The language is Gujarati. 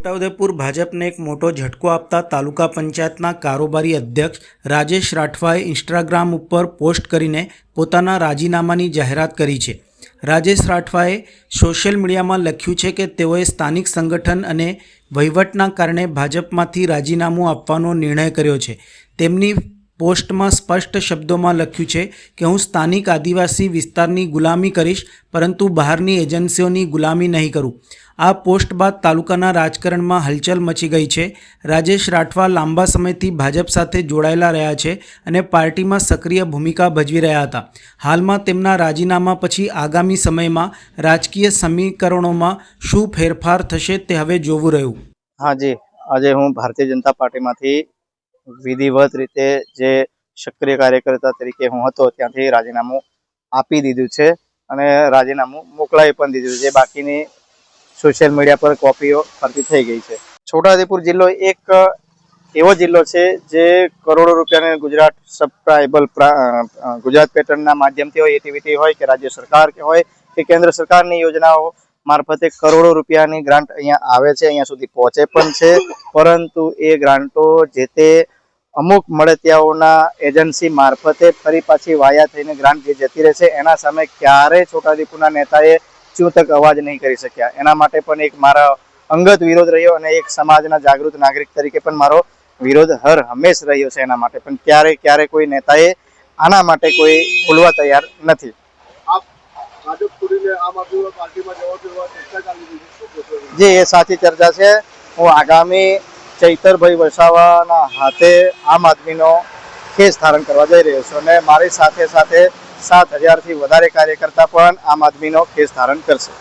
છોટાઉદેપુર ભાજપને એક મોટો ઝટકો આપતા તાલુકા પંચાયતના કારોબારી અધ્યક્ષ રાજેશ રાઠવાએ ઇન્સ્ટાગ્રામ ઉપર પોસ્ટ કરીને પોતાના રાજીનામાની જાહેરાત કરી છે. રાજેશ રાઠવાએ સોશિયલ મીડિયામાં લખ્યું છે કે તેઓએ સ્થાનિક સંગઠન અને વહીવટના કારણે ભાજપમાંથી રાજીનામું આપવાનો નિર્ણય કર્યો છે. તેમની પોસ્ટમાં સ્પષ્ટ શબ્દોમાં લખ્યું છે કે, હું સ્થાનિક આદિવાસી વિસ્તારની ગુલામી કરીશ, પરંતુ બહારની એજન્સીઓની ગુલામી નહીં કરું. આ પોસ્ટ બાદ તાલુકાના રાજકારણમાં હલચલ મચી ગઈ છે. રાજેશ રાઠવા લાંબા સમયથી ભાજપ સાથે જોડાયેલા રહ્યા છે અને પાર્ટીમાં સક્રિય ભૂમિકા ભજવી રહ્યા હતા. હાલમાં તેમના રાજીનામા પછી આગામી સમયમાં રાજકીય સમીકરણોમાં શું ફેરફાર થશે તે હવે જોવું રહ્યું. હા જી, આજે હું ભારતીય જનતા પાર્ટીમાંથી વિધિવત રીતે જે સક્રિય કાર્યકર્તા તરીકે હું હતો ત્યાંથી રાજીનામું આપી દીધું છે અને રાજીનામું મોકલાવી પણ દીધું છે. બાકીની સોશિયલ મીડિયા પર કોપીઓ ફરતી થઈ ગઈ છે. છોટાઉદેપુર જિલ્લો એક એવો જિલ્લો છે જે કરોડો રૂપિયાની ગુજરાત સબસ્ક્રાઇબલ ગુજરાત પેટર્નના માધ્યમથી હોય એટીવીટી હોય કે રાજ્ય સરકાર કે હોય કે કેન્દ્ર સરકારની યોજનાઓ મારફતે કરોડો રૂપિયાની ગ્રાન્ટ અહીંયા આવે છે, અહીંયા સુધી પહોંચે પણ છે. પરંતુ એ ગ્રાન્ટો જે તે અમુક મળતિયાઓના એજન્સી મારફતે ફરી પાછી વાયા થઈને ગ્રાન્ટ જે જતી રહે છે, એના સામે ક્યારેય છોટાઉદેપુરના નેતાએ ચૂંતક અવાજ નહીં કરી શક્યા. એના માટે પણ એક મારા અંગત વિરોધ રહ્યો અને એક સમાજના જાગૃત નાગરિક તરીકે પણ મારો વિરોધ હર હંમેશ રહ્યો છે એના માટે. પણ ક્યારે ક્યારે કોઈ નેતાએ આના માટે કોઈ ભૂલવા તૈયાર નથી? જે એ સાચી ચર્ચા છે. હું આગામી ચૈતરભાઈ વસાવાના હાથે આમ આદમીનો કેસ ધારણ કરવા જઈ રહ્યો છું અને મારી સાથે સાથે સાત હજારથી વધારે કાર્યકર્તા પણ આમ આદમીનો કેસ ધારણ કરશે.